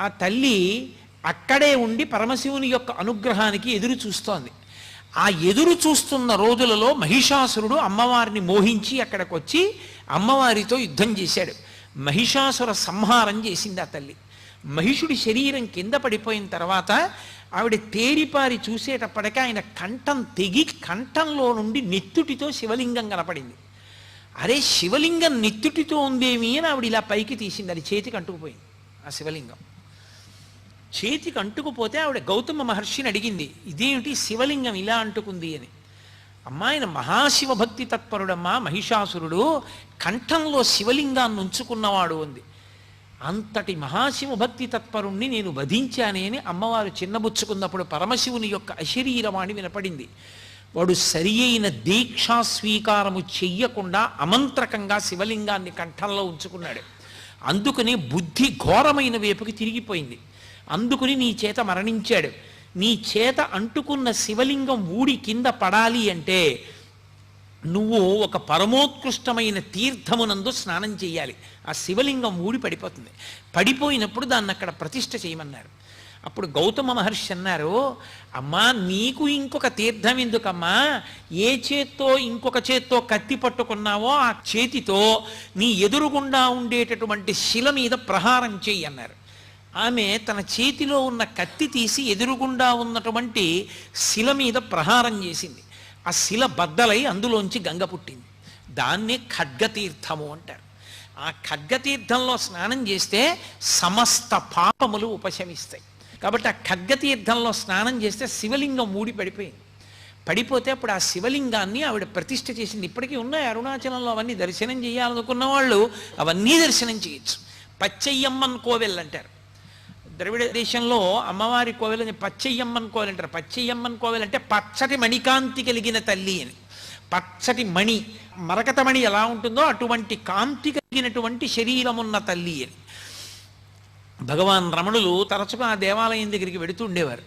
ఆ తల్లి అక్కడే ఉండి పరమశివుని యొక్క అనుగ్రహానికి ఎదురు చూస్తోంది. ఆ ఎదురు చూస్తున్న రోజులలో మహిషాసురుడు అమ్మవారిని మోహించి అక్కడికి వచ్చి అమ్మవారితో యుద్ధం చేశాడు. మహిషాసుర సంహారం చేసింది ఆ తల్లి. మహిషుడి శరీరం కింద పడిపోయిన తర్వాత ఆవిడ తేరిపారి చూసేటప్పటికి ఆయన కంఠం తెగి కంఠంలో నుండి నెత్తుటితో శివలింగం కనపడింది. అరే శివలింగం నెత్తుటితో ఉందేమి అని ఆవిడ ఇలా పైకి తీసింది. అది చేతికి అంటుకుపోయింది ఆ శివలింగం. చేతికి అంటుకుపోతే ఆవిడ గౌతమ మహర్షిని అడిగింది ఇదేమిటి శివలింగం ఇలా అంటుకుంది అని? అమ్మాయిన మహాశివభక్తి మహాశివ భక్తి తత్పరుడమ్మా మహిషాసురుడు కంఠంలో శివలింగాన్ని ఉంచుకున్నవాడు ఉంది అంతటి మహాశివ భక్తి తత్పరుణ్ణి నేను వధించానే అని అమ్మవారు చిన్నబుచ్చుకున్నప్పుడు పరమశివుని యొక్క అశరీరవాణి వినపడింది. వాడు సరి అయిన దీక్షా స్వీకారము చెయ్యకుండా అమంత్రకంగా శివలింగాన్ని కంఠంలో ఉంచుకున్నాడు. అందుకని బుద్ధి ఘోరమైన వైపుకి తిరిగిపోయింది. అందుకుని నీ చేత మరణించాడు. నీ చేత అంటుకున్న శివలింగం ఊడి కింద పడాలి అంటే నువ్వు ఒక పరమోత్కృష్టమైన తీర్థమునందు స్నానం చేయాలి. ఆ శివలింగం ఊడి పడిపోతుంది. పడిపోయినప్పుడు దాన్ని అక్కడ ప్రతిష్ఠ చేయమన్నారు. అప్పుడు గౌతమ మహర్షి అన్నారు అమ్మా నీకు ఇంకొక తీర్థం ఎందుకమ్మా? ఏ చేత్తో ఇంకొక చేత్తో కత్తి పట్టుకున్నావో ఆ చేతితో నీ ఎదురుగుండా ఉండేటటువంటి శిల మీద ప్రహారం చెయ్యి అన్నారు. ఆమె తన చేతిలో ఉన్న కత్తి తీసి ఎదురుగుండా ఉన్నటువంటి శిల మీద ప్రహారం చేసింది. ఆ శిల బద్దలై అందులోంచి గంగ పుట్టింది. దాన్నే ఖడ్గతీర్థము అంటారు. ఆ ఖడ్గతీర్థంలో స్నానం చేస్తే సమస్త పాపములు ఉపశమిస్తాయి. కాబట్టి ఆ ఖడ్గతీర్థంలో స్నానం చేస్తే శివలింగం మూడి పడిపోయింది. పడిపోతే అప్పుడు ఆ శివలింగాన్ని ఆవిడ ప్రతిష్ఠ చేసింది. ఇప్పటికీ ఉన్నాయి అరుణాచలంలో అవన్నీ దర్శనం చేయాలనుకున్న వాళ్ళు అవన్నీ దర్శనం చేయొచ్చు. పచ్చయ్యమ్మన్ కోవెల్ అంటారు. ద్రవిడ దేశంలో అమ్మవారి కోవెలని పచ్చయ్యమ్మన్ కోవెల్ అంటారు. పచ్చయ్యమ్మన్ కోవెల్ అంటే పచ్చటి మణికాంతి కలిగిన తల్లి అని. పచ్చటి మణి మరకత మణి ఎలా ఉంటుందో అటువంటి కాంతి కలిగినటువంటి శరీరమున్న తల్లి అని. భగవాన్ రమణులు తరచుగా ఆ దేవాలయం దగ్గరికి వెడుతూ ఉండేవారు.